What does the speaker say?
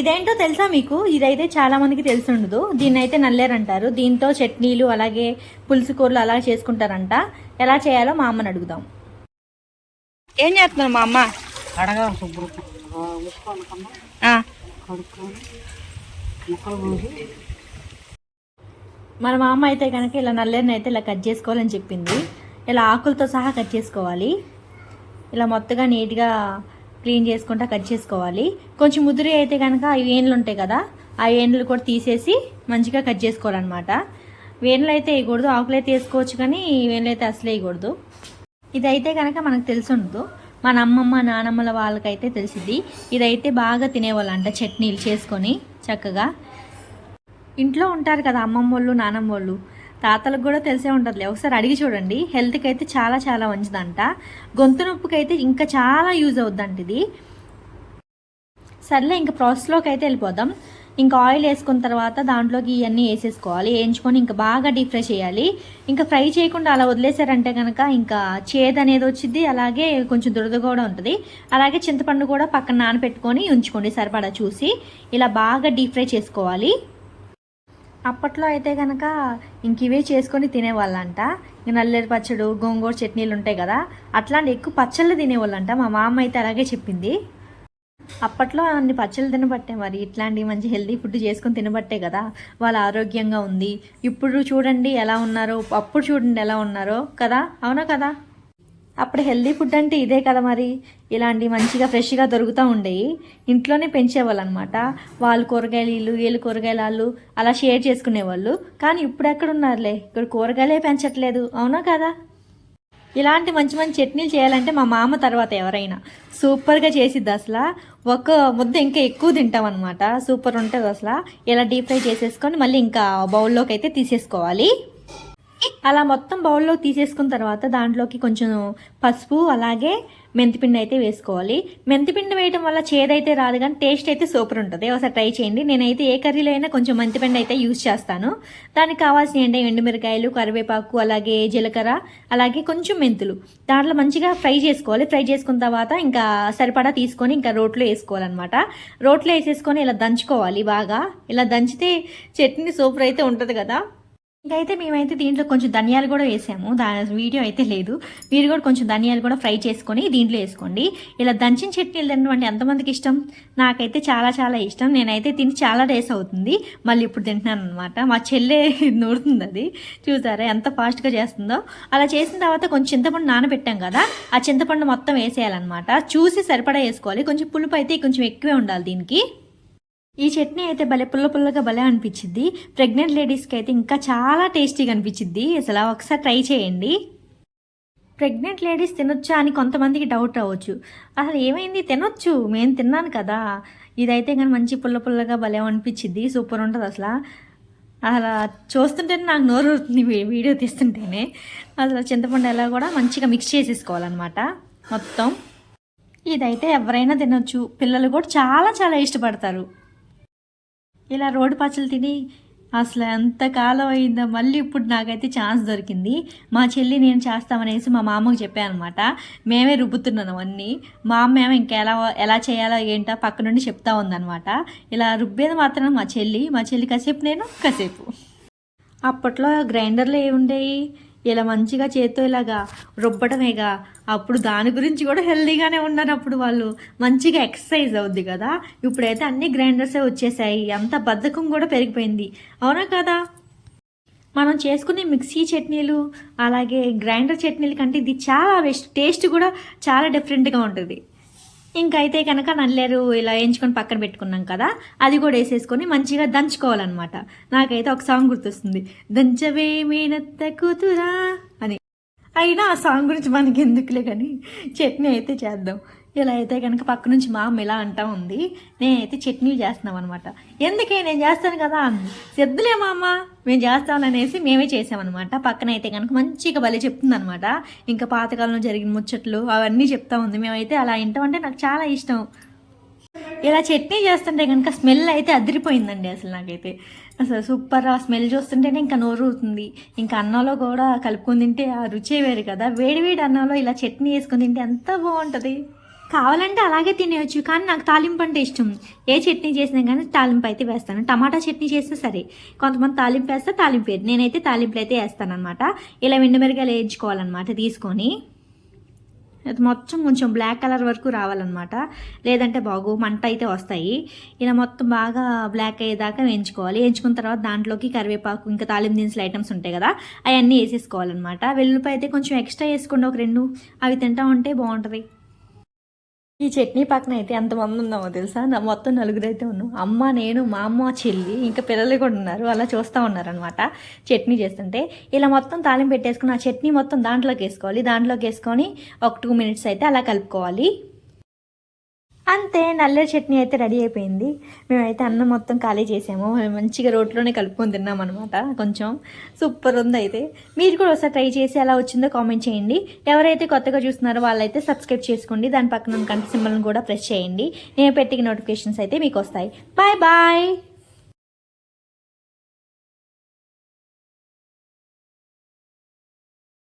ఇదేంటో తెలుసా మీకు? ఇదైతే చాలా మందికి తెలిసి ఉండదు దీన్ని అయితే నల్లేరు అంటారు దీంతో చట్నీలు అలాగే పులుసు కూరలు అలా చేసుకుంటారంట. ఎలా చేయాలో మా అమ్మని అడుగుదాం. ఏం చేస్తున్నారు మా అమ్మ? కడగాలి శుభ్రంగా మన మా అమ్మ అయితే కనుక ఇలా నల్లేరుని అయితే ఇలా కట్ చేసుకోవాలని చెప్పింది. ఇలా ఆకులతో సహా కట్ చేసుకోవాలి. ఇలా మొత్తగా నీట్గా క్లీన్ చేసుకుంటా కట్ చేసుకోవాలి. కొంచెం ముదిరి అయితే కనుక ఆ వేన్లు ఉంటాయి కదా ఆ వేన్లు కూడా తీసేసి మంచిగా కట్ చేసుకోవాలన్నమాట. వేన్లు అయితే వేయకూడదు ఆకులు అయితే వేసుకోవచ్చు కానీ వేన్లు అయితే అసలు వేయకూడదు. ఇదైతే కనుక మనకు తెలిసి ఉండదు. మన అమ్మమ్మ నానమ్మల వాళ్ళకైతే తెలిసింది ఇదైతే బాగా తినేవాళ్ళంట చట్నీలు చేసుకొని చక్కగా. ఇంట్లో ఉంటారు కదా అమ్మమ్మ వాళ్ళు నానమ్మ వాళ్ళు తాతలకు కూడా తెలిసే ఉంటుందిలే. ఒకసారి అడిగి చూడండి. హెల్త్కి అయితే చాలా చాలా మంచిదంట. గొంతు నొప్పికి అయితే ఇంకా చాలా యూజ్ అవుద్దంట ఇది. సర్లే ఇంకా ప్రాసెస్లోకి అయితే వెళ్ళిపోదాం. ఇంకా ఆయిల్ వేసుకున్న తర్వాత దాంట్లోకి ఇవన్నీ వేసేసుకోవాలి. వేయించుకొని ఇంకా బాగా డీప్ ఫ్రై చేయాలి. ఇంకా ఫ్రై చేయకుండా అలా వదిలేసారంటే కనుక ఇంకా చేదు అనేది వచ్చింది అలాగే కొంచెం దురద కూడా ఉంటుంది. అలాగే చింతపండు కూడా పక్కన నానబెట్టుకొని ఉంచుకోండి సరిపడా చూసి. ఇలా బాగా డీప్ ఫ్రై చేసుకోవాలి. అప్పట్లో అయితే కనుక ఇంక ఇవే చేసుకొని తినేవాళ్ళంట. ఇంక నల్లేరు పచ్చడు గోంగూర చట్నీలు ఉంటాయి కదా అట్లాంటి ఎక్కువ పచ్చళ్ళు తినేవాళ్ళంట. మా మామ అయితే అలాగే చెప్పింది. అప్పట్లో అన్ని పచ్చళ్ళు తినబట్టే మరి ఇట్లాంటి మంచి హెల్తీ ఫుడ్ చేసుకొని తినబట్టే కదా వాళ్ళు ఆరోగ్యంగా ఉంది. ఇప్పుడు చూడండి ఎలా ఉన్నారో అప్పుడు చూడండి ఎలా ఉన్నారో కదా అవునా కదా? అప్పుడు హెల్దీ ఫుడ్ అంటే ఇదే కదా మరి. ఇలాంటి మంచిగా ఫ్రెష్గా దొరుకుతూ ఉండేవి ఇంట్లోనే పెంచేవాళ్ళు అనమాట వాళ్ళు కూరగాయలు ఇల్లు వీళ్ళు కూరగాయలు వాళ్ళు అలా షేర్ చేసుకునేవాళ్ళు. కానీ ఇప్పుడు ఎక్కడున్నారులే? ఇక్కడ కూరగాయలే పెంచట్లేదు. అవునా కదా? ఇలాంటి మంచి మంచి చట్నీలు చేయాలంటే మా మామ తర్వాత ఎవరైనా. సూపర్గా చేసిద్ది అసలు. ఒక ముద్ద ఇంకా ఎక్కువ తింటాం అనమాట సూపర్ ఉంటుంది అసలు. ఇలా డీప్ ఫ్రై చేసేసుకొని మళ్ళీ ఇంకా బౌల్లోకి అయితే తీసేసుకోవాలి. అలా మొత్తం బౌల్లో తీసేసుకున్న తర్వాత దాంట్లోకి కొంచెం పసుపు అలాగే మెంతిపిండి అయితే వేసుకోవాలి. మెంతిపిండి వేయడం వల్ల చేదైతే రాదు కానీ టేస్ట్ అయితే సూపర్ ఉంటుంది. ఒకసారి ట్రై చేయండి. నేనైతే ఏ కర్రీలో అయినా కొంచెం మెంతిపిండి అయితే యూజ్ చేస్తాను. దానికి కావాల్సిన ఏంటంటే ఎండుమిరకాయలు కరివేపాకు అలాగే జీలకర్ర అలాగే కొంచెం మెంతులు. దాంట్లో మంచిగా ఫ్రై చేసుకోవాలి. ఫ్రై చేసుకున్న తర్వాత ఇంకా సరిపడా తీసుకొని ఇంకా రోట్లో వేసుకోవాలన్నమాట. రోట్లో వేసేసుకొని ఇలా దంచుకోవాలి బాగా. ఇలా దంచితే చట్నీ సూపర్ అయితే ఉంటుంది కదా. ఇంకైతే మేమైతే దీంట్లో కొంచెం ధనియాలు కూడా వేసాము. దా వీడియో అయితే లేదు. మీరు కూడా కొంచెం ధనియాలు కూడా ఫ్రై చేసుకొని దీంట్లో వేసుకోండి. ఇలా దంచిన చట్నీలు తినడం అంటే ఎంతమందికి ఇష్టం? నాకైతే చాలా చాలా ఇష్టం. నేనైతే తిని చాలా డేస్ అవుతుంది. మళ్ళీ ఇప్పుడు తింటున్నాను అనమాట మా చెల్లె నూరుతుంది అది. చూసారా ఎంత ఫాస్ట్గా చేస్తుందో. అలా చేసిన తర్వాత కొంచెం చింతపండు నానబెట్టాం కదా ఆ చింతపండు మొత్తం వేసేయాలన్నమాట. చూసి సరిపడా వేసుకోవాలి. కొంచెం పులుపు అయితే కొంచెం ఎక్కువే ఉండాలి దీనికి. ఈ చట్నీ అయితే భలే పుల్ల పుల్లగా భలే అనిపించింది ప్రెగ్నెంట్ లేడీస్కి అయితే ఇంకా చాలా టేస్టీగా అనిపించింది అసలు ఒకసారి ట్రై చేయండి. ప్రెగ్నెంట్ లేడీస్ తినొచ్చా అని కొంతమందికి డౌట్ అవ్వచ్చు. అసలు ఏమైంది? తినొచ్చు. నేను తిన్నాను కదా. ఇదైతే కానీ మంచి పుల్ల పుల్లగా భలే అనిపించింది సూపర్ ఉంటుంది అసలు. అలా చూస్తుంటేనే నాకు నోరు వీడియో తీస్తుంటేనే. అసలు చింతపండు ఎలా కూడా మంచిగా మిక్స్ చేసేసుకోవాలన్నమాట. మొత్తం. ఇదైతే ఎవరైనా తినొచ్చు. పిల్లలు కూడా చాలా చాలా ఇష్టపడతారు. ఇలా రోడ్డు పచ్చలు తిని అసలు ఎంతకాలం అయిందో మళ్ళీ ఇప్పుడు నాకైతే ఛాన్స్ దొరికింది. మా చెల్లి నేను చేస్తామనేసి మా మామకు చెప్పాను అనమాట మేమే రుబ్బుతున్నాను అన్నీ మా అమ్మ ఏమో ఇంకా ఎలా ఎలా చేయాలో ఏంటో పక్క నుండి చెప్తా ఉందన్నమాట. ఇలా రుబ్బేది మాత్రం మా చెల్లి మా చెల్లి కాసేపు నేను కాసేపు. అప్పట్లో గ్రైండర్లు ఏముండేవి ఇలా మంచిగా చేత్తో ఇలాగా రుబ్బడమేగా అప్పుడు దాని గురించి కూడా హెల్దీగానే ఉన్నారు అప్పుడు వాళ్ళు. మంచిగా ఎక్సర్సైజ్ అవుద్ది కదా. ఇప్పుడైతే అన్ని గ్రైండర్సే వచ్చేసాయి. అంత బద్ధకం కూడా పెరిగిపోయింది. అవునా కదా? మనం చేసుకునే మిక్సీ చట్నీలు అలాగే గ్రైండర్ చట్నీల కంటే ఇది చాలా బెస్ట్. టేస్ట్ కూడా చాలా డిఫరెంట్గా ఉంటుంది. ఇంకైతే కనుక నల్లేరు ఇలా వేయించుకొని పక్కన పెట్టుకున్నాం కదా అది కూడా వేసేసుకొని మంచిగా దంచుకోవాలన్నమాట. నాకైతే ఒక సాంగ్ గుర్తొస్తుంది. దంచవే మేనత్త కూతురా అని. అయినా ఆ సాంగ్ గురించి మనకి ఎందుకులే కానీ చట్నీ అయితే చేద్దాం. ఇలా అయితే కనుక పక్క నుంచి మా అమ్మ ఇలా అంటా ఉంది. నేనైతే చట్నీలు చేస్తున్నాం అనమాట ఎందుకే? నేను చేస్తాను కదా. అంది సిద్ధులే మా అమ్మ మేము చేస్తామనేసి మేమే చేసామన్నమాట. పక్కన అయితే కనుక మంచిగా భలే చెప్తుంది అనమాట ఇంకా పాతకాలంలో జరిగిన ముచ్చట్లు అవన్నీ చెప్తా ఉంది. మేమైతే అలా వింటామంటే నాకు చాలా ఇష్టం. ఇలా చట్నీ చేస్తుంటే కనుక స్మెల్ అయితే అదిరిపోయిందండి అసలు నాకైతే. అసలు సూపర్ ఆ స్మెల్ చూస్తుంటేనే ఇంకా నోరు అవుతుంది ఇంకా అన్నంలో కూడా కలుపుకొని తింటే ఆ రుచే వేరు కదా. వేడి వేడి అన్నంలో ఇలా చట్నీ వేసుకొని తింటే ఎంత బాగుంటుంది. కావాలంటే అలాగే తినేయచ్చు కానీ నాకు తాలింపు అంటే ఇష్టం. ఏ చట్నీ చేసినా కానీ తాలింపు అయితే వేస్తాను. టమాటా చట్నీ చేస్తే సరే. కొంతమంది తాలింపు వేస్తే తాలింపు వేయదు నేనైతే తాలింపులు అయితే వేస్తాను అనమాట ఇలా మిరగాయలు వేయించుకోవాలన్నమాట తీసుకొని. అది మొత్తం కొంచెం బ్లాక్ కలర్ వరకు రావాలన్నమాట. లేదంటే బాగు మంట అయితే వస్తాయి. ఇలా మొత్తం బాగా బ్లాక్ అయ్యేదాకా వేయించుకోవాలి. వేయించుకున్న తర్వాత దాంట్లోకి కరివేపాకు ఇంకా తాలింపు దినుసులు ఐటమ్స్ ఉంటాయి కదా అవన్నీ వేసేసుకోవాలన్నమాట. వెల్లుల్లిపాయ అయితే కొంచెం ఎక్స్ట్రా వేసుకోండి. ఒక రెండు అవి తింటా ఉంటే బాగుంటుంది. ఈ చట్నీ పక్కన అయితే ఎంతమంది ఉన్నామో తెలుసా? నా మొత్తం నలుగురు అయితే ఉన్నాం. అమ్మ నేను మా అమ్మ చెల్లి ఇంకా పిల్లలు కూడా ఉన్నారు. అలా చూస్తూ ఉన్నారనమాట చట్నీ చేస్తుంటే ఇలా మొత్తం తాలింపు పెట్టేసుకుని ఆ చట్నీ మొత్తం దాంట్లోకి వేసుకోవాలి. దాంట్లోకి వేసుకొని ఒక టూ మినిట్స్ అయితే అలా కలుపుకోవాలి. అంతే నల్ల చట్నీ అయితే రెడీ అయిపోయింది. మేమైతే అన్నం మొత్తం ఖాళీ చేసాము. మంచిగా రోట్లోనే కలుపుకొని తిన్నాం అనమాట కొంచెం సూపర్ ఉంది అయితే. మీరు కూడా ఒకసారి ట్రై చేసి ఎలా వచ్చిందో కామెంట్ చేయండి. ఎవరైతే కొత్తగా చూస్తున్నారో వాళ్ళైతే సబ్స్క్రైబ్ చేసుకోండి. దాని పక్కన కంటి సింబల్ని కూడా ప్రెస్ చేయండి. నేను పెట్టిన నోటిఫికేషన్స్ అయితే మీకు వస్తాయి. Bye bye.